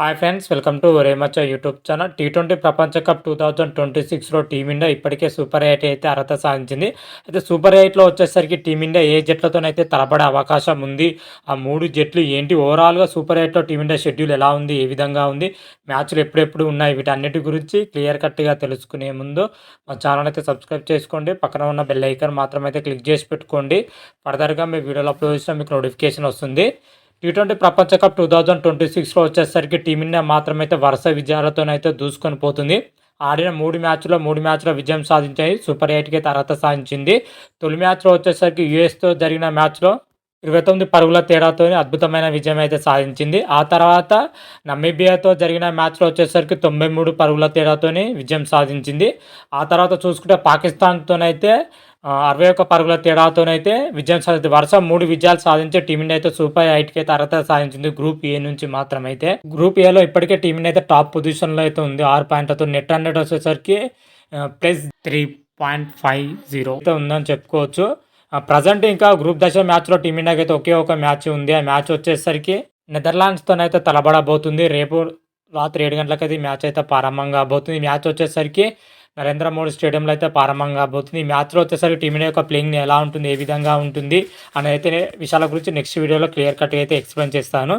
Hi friends welcome to రేమచ్చ YouTube channel T twenty ప్రపంచ cup two thousand twenty సిక్స్లో team India ఇప్పటికే super eight అయితే అర్హత సాధించింది. అయితే సూపర్ ఎయిట్లో వచ్చేసరికి టీమిండియా ఏ జట్లతోనైతే తలపడే అవకాశం ఉంది? ఆ మూడు జట్లు ఏంటి? ఓవరాల్గా సూపర్ ఎయిట్లో టీమిండియా షెడ్యూల్ ఎలా ఉంది? ఏ విధంగా ఉంది? మ్యాచ్లు ఎప్పుడెప్పుడు ఉన్నాయి? వీటన్నిటి గురించి క్లియర్ కట్గా తెలుసుకునే ముందు మా ఛానల్ అయితే సబ్స్క్రైబ్ చేసుకోండి. పక్కన ఉన్న బెల్ ఐకన్ మాత్రం అయితే క్లిక్ చేసి పెట్టుకోండి. ఫర్దర్గా మీ వీడియోలో అప్లోడ్ చేసిన మీకు నోటిఫికేషన్ వస్తుంది. టీ ట్వంటీ ప్రపంచ కప్ టూ థౌజండ్ ట్వంటీ సిక్స్లో వచ్చేసరికి టీమిండియా మాత్రమైతే వరుస విజయాలతోనైతే దూసుకొని పోతుంది. ఆడిన మూడు మ్యాచ్లో మూడు మ్యాచ్లో విజయం సాధించాయి. సూపర్ ఎయిట్కి అయితే అర్హత సాధించింది. తొలి మ్యాచ్లో వచ్చేసరికి యుఎస్తో జరిగిన మ్యాచ్లో ఇరవై తొమ్మిది పరుగుల తేడాతో అద్భుతమైన విజయం అయితే సాధించింది. ఆ తర్వాత నమీబియాతో జరిగిన మ్యాచ్లో వచ్చేసరికి తొంభై మూడు పరుగుల తేడాతోనే విజయం సాధించింది. ఆ తర్వాత చూసుకుంటే పాకిస్తాన్తోనైతే అరవై ఒక్క పరుగుల తేడాతోనైతే విజయం సాధించింది. వరుస మూడు విజయాలు సాధించే టీమిండియా అయితే సూపర్ ఎయిట్కి అయితే అర్హత సాధించింది గ్రూప్ ఏ నుంచి మాత్రం అయితే గ్రూప్ ఏలో ఇప్పటికే టీమిండియా అయితే టాప్ పొజిషన్లో అయితే ఉంది. ఆరు పాయింట్లతో నెట్ హండ్రెడ్ వచ్చేసరికి plus three point five zero అయితే ఉందని చెప్పుకోవచ్చు. ప్రజెంట్ ఇంకా గ్రూప్ దశ మ్యాచ్లో టీమిండియాకి అయితే ఒకే ఒక మ్యాచ్ ఉంది. ఆ మ్యాచ్ వచ్చేసరికి నెదర్లాండ్స్తోనైతే తలబడబోతుంది. రేపు రాత్రి ఏడు గంటలకైతే ఈ మ్యాచ్ అయితే ప్రారంభం కాబోతుంది. మ్యాచ్ వచ్చేసరికి నరేంద్ర మోడీ స్టేడియంలో అయితే ప్రారంభం కాబోతుంది. ఈ మ్యాచ్లో వచ్చేసరికి టీమిండియా యొక్క ప్లేయింగ్ ఎలా ఉంటుంది ఏ విధంగా ఉంటుంది అని అయితే విషయాల గురించి నెక్స్ట్ వీడియోలో క్లియర్ కట్గా అయితే ఎక్స్ప్లెయిన్ చేస్తాను.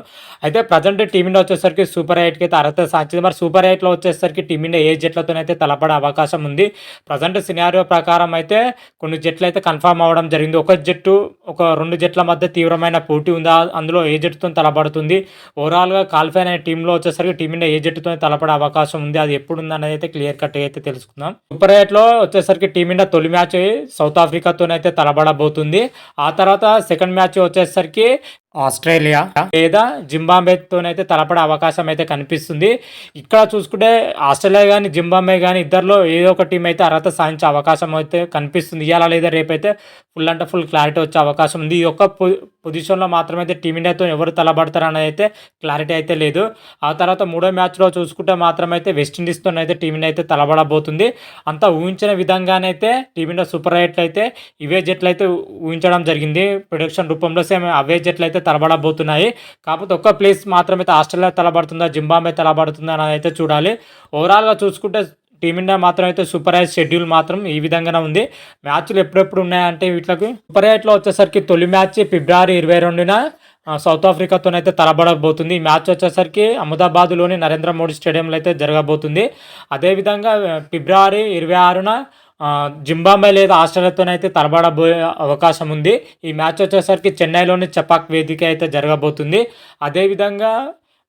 అయితే ప్రజెంట్ టీమిండియా వచ్చేసరికి సూపర్ ఎయిట్కి అయితే అర్హత సాధించింది. మరి సూపర్ ఎయిట్లో వచ్చేసరికి టీమిండియా ఏ జట్లతోనైతే తలపడే అవకాశం ఉంది? ప్రజెంట్ సినారియో ప్రకారం అయితే కొన్ని జట్లు అయితే కన్ఫర్మ్ అవ్వడం జరిగింది. ఒక జట్టు ఒక రెండు జట్ల మధ్య తీవ్రమైన పోటీ ఉందా? అందులో ఏ జట్టుతో తలపడుతుంది? ఓవరాల్గా క్వాలిఫై అయిన టీంలో వచ్చేసరికి టీమిండియా ఏ జట్టుతో తలపడే అవకాశం ఉంది? అది ఎప్పుడు ఉందనేది అయితే క్లియర్ కట్గా అయితే తెలుసుకుంది. సూపర్ ఎయిట్లో వచ్చేసరికి టీమిండియా తొలి మ్యాచ్ సౌత్ ఆఫ్రికాతోనైతే తలబడబోతుంది. ఆ తర్వాత సెకండ్ మ్యాచ్ వచ్చేసరికి ఆస్ట్రేలియా లేదా జింబాబేతోనైతే తలపడే అవకాశం అయితే కనిపిస్తుంది. ఇక్కడ చూసుకుంటే ఆస్ట్రేలియా కానీ జింబాబే కానీ ఇద్దరిలో ఏదో ఒక టీం అయితే అర్హత సాధించే అవకాశం అయితే కనిపిస్తుంది. ఇవాళ లేదా రేపైతే ఫుల్ అంటే ఫుల్ క్లారిటీ వచ్చే అవకాశం ఉంది. ఈ యొక్క పొజిషన్లో మాత్రమైతే టీమిండియాతో ఎవరు తలబడతారు అయితే క్లారిటీ అయితే లేదు. ఆ తర్వాత మూడో మ్యాచ్లో చూసుకుంటే మాత్రమైతే వెస్టిండీస్తో అయితే టీమిండియా అయితే తలబడబోతుంది. అంతా ఊహించిన విధంగానైతే టీమిండియా సూపర్ ఎయిట్లు అయితే ఇవే జట్లు అయితే ఊహించడం జరిగింది. ప్రొడక్షన్ రూపంలో సేమ్ అవే జట్లు అయితే తలబడబోతున్నాయి. కాకపోతే ఒక్క ప్లేస్ మాత్రమైతే ఆస్ట్రేలియా తలబడుతుందా జింబాబే తలబడుతుందా అని అయితే చూడాలి. ఓవరాల్గా చూసుకుంటే టీమిండియా మాత్రం అయితే సూపర్ ఎయిట్ షెడ్యూల్ మాత్రం ఈ విధంగానే ఉంది. మ్యాచ్లు ఎప్పుడెప్పుడు ఉన్నాయంటే వీటికి సూపర్ ఎయిట్లో వచ్చేసరికి తొలి మ్యాచ్ ఫిబ్రవరి ఇరవై రెండున సౌత్ ఆఫ్రికాతోనైతే తలబడబోతుంది. ఈ మ్యాచ్ వచ్చేసరికి అహ్మదాబాద్లోని నరేంద్ర మోడీ స్టేడియంలో అయితే జరగబోతుంది. అదేవిధంగా ఫిబ్రవరి ఇరవై ఆరున జింబాబే లేదా ఆస్ట్రేలియాతోనైతే తలబడబోయే అవకాశం ఉంది. ఈ మ్యాచ్ వచ్చేసరికి చెన్నైలోని చపాక్ వేదిక అయితే జరగబోతుంది. అదేవిధంగా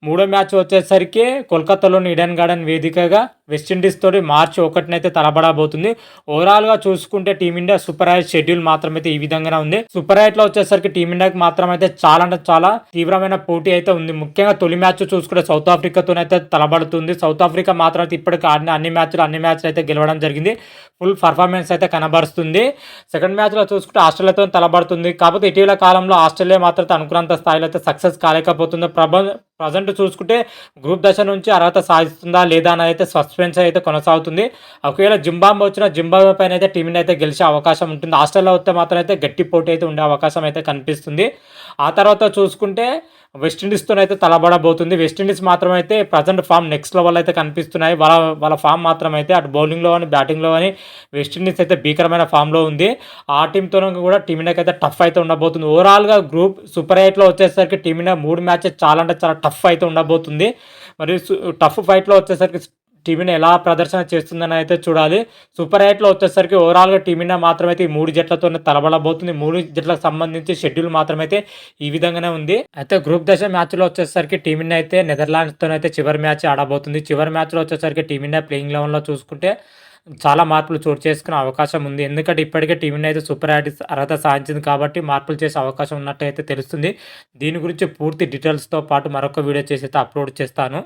మూడో మ్యాచ్ వచ్చేసరికి కోల్కతాలోని ఇడెన్ గార్డెన్ వేదికగా వెస్టిండీస్ తోటి మార్చి ఒకటినైతే తలబడబోతుంది. ఓవరాల్గా చూసుకుంటే team India super eight schedule మాత్రమైతే ఈ విధంగానే ఉంది. సూపర్లో వచ్చేసరికి టీమిండియాకి మాత్రం అయితే చాలా అంటే చాలా తీవ్రమైన పోటీ అయితే ఉంది. ముఖ్యంగా తొలి మ్యాచ్ చూసుకుంటే సౌత్ ఆఫ్రికాతోనైతే తలబడుతుంది. సౌత్ ఆఫ్రికా మాత్రం అయితే ఇప్పటికి ఆడిన అన్ని మ్యాచ్లు అన్ని మ్యాచ్లు అయితే గెలవడం జరిగింది. ఫుల్ పర్ఫార్మెన్స్ అయితే కనబరుస్తుంది. సెకండ్ మ్యాచ్లో చూసుకుంటే ఆస్ట్రేలియాతో తలబడుతుంది కాకపోతే ఇటీవల కాలంలో ఆస్ట్రేలియా మాత్రం అనుకున్నంత స్థాయిలో అయితే సక్సెస్ కాలేకపోతుంది ప్రభ ప్రజెంట్ చూసుకుంటే గ్రూప్ దశ నుంచి అర్హత సాధిస్తుందా లేదా అని అయితే సస్పెన్స్ అయితే కొనసాగుతుంది. ఒకవేళ జింబాబే వచ్చిన జింబాబే పైన అయితే టీమ్ని అయితే గెలిచే అవకాశం ఉంటుంది. ఆస్ట్రేలియా వస్తే మాత్రం అయితే గట్టి పోటీ అయితే ఉండే అవకాశం అయితే కనిపిస్తుంది. ఆ తర్వాత చూసుకుంటే వెస్టిండీస్తో అయితే తలబడబోతుంది వెస్టిండీస్ మాత్రం అయితే ప్రజెంట్ ఫామ్ నెక్స్ట్ లెవెల్ అయితే కనిపిస్తున్నాయి. వాళ్ళ వాళ్ళ ఫామ్ మాత్రం అయితే అటు బౌలింగ్లో అని బ్యాటింగ్లో అని వెస్టిండీస్ అయితే భీకరమైన ఫామ్లో ఉంది. ఆ టీంతో కూడా టీమిండియాకి అయితే టఫ్ అయితే ఉండబోతుంది. ఓవరాల్గా గ్రూప్ సూపర్ ఎయిట్లో వచ్చేసరికి టీమిండియా మూడు మ్యాచెస్ చాలా అంటే చాలా టఫ్ అయితే ఉండబోతుంది. మరియు టఫ్ ఫైట్లో వచ్చేసరికి టీమిని ఎలా ప్రదర్శన చేస్తుందని అయితే చూడాలి. సూపర్ ఎయిట్లో వచ్చేసరికి ఓవరాల్గా టీమిండియా మాత్రమైతే ఈ మూడు జట్లతో తలబడబోతుంది మూడు జట్లకు సంబంధించి షెడ్యూల్ మాత్రమైతే ఈ విధంగానే ఉంది. అయితే గ్రూప్ దశ మ్యాచ్లో వచ్చేసరికి టీమిండియా అయితే నెదర్లాండ్స్తో అయితే చివరి మ్యాచ్ ఆడబోతుంది. చివరి మ్యాచ్లో వచ్చేసరికి టీమిండియా ప్లేయింగ్ లెవెన్లో చూసుకుంటే చాలా మార్పులు చోటు చేసుకునే అవకాశం ఉంది. ఎందుకంటే ఇప్పటికే టీమిండియా అయితే సూపర్ యాడ్ అర్హత సాధించింది కాబట్టి మార్పులు చేసే అవకాశం ఉన్నట్టు అయితే తెలుస్తుంది. దీని గురించి పూర్తి డీటెయిల్స్తో పాటు మరొక వీడియో చేసి అయితే అప్లోడ్ చేస్తాను.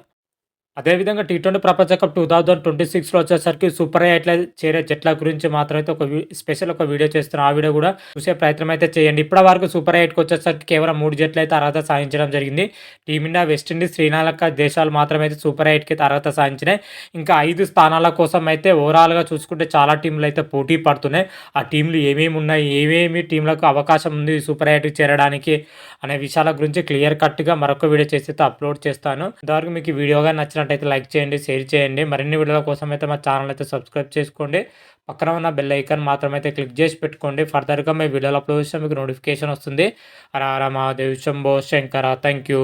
అదేవిధంగా టీ ట్వంటీ ప్రపంచ కప్ టూ థౌజండ్ ట్వంటీ సిక్స్లో వచ్చేసరికి సూపర్ ఎట్లా చేరే జట్ల గురించి మాత్రం అయితే ఒక స్పెషల్ ఒక వీడియో చేస్తున్నాను ఆ వీడియో కూడా చూసే ప్రయత్నం అయితే చేయండి. ఇప్పటి వరకు సూపర్ ఎయిట్కి వచ్చేసరికి కేవలం మూడు జట్లు అయితే అర్హత సాధించడం జరిగింది. టీమిండియా వెస్టిండీస్ శ్రీలంక దేశాలు మాత్రమైతే సూపర్ ఎయిట్కి అయితే అర్హత సాధించినాయి. ఇంకా ఐదు స్థానాల కోసం అయితే ఓవరాల్గా చూసుకుంటే చాలా టీంలు అయితే పోటీ పడుతున్నాయి. ఆ టీంలు ఏమేమి ఉన్నాయి? ఏమేమి టీంలకు అవకాశం ఉంది సూపర్ ఎయిట్కి చేరడానికి అనే విషయాల గురించి క్లియర్ కట్గా మరొక వీడియో చేసి అయితే అప్లోడ్ చేస్తాను. ఇంతవరకు మీకు వీడియోగా నచ్చిన నచ్చినట్టయితే లైక్ చేయండి షేర్ చేయండి. మరిన్ని వీడియోల కోసం అయితే మా ఛానల్ అయితే సబ్స్క్రైబ్ చేసుకోండి. పక్కన ఉన్న బెల్ ఐకాన్ మాత్రం అయితే క్లిక్ చేసి పెట్టుకోండి. ఫర్దర్గా మీ వీడియోలు అప్లోడ్ చేస్తే మీకు నోటిఫికేషన్ వస్తుంది. హర హర మహాదేవ్ శంభో శంకర. Thank you.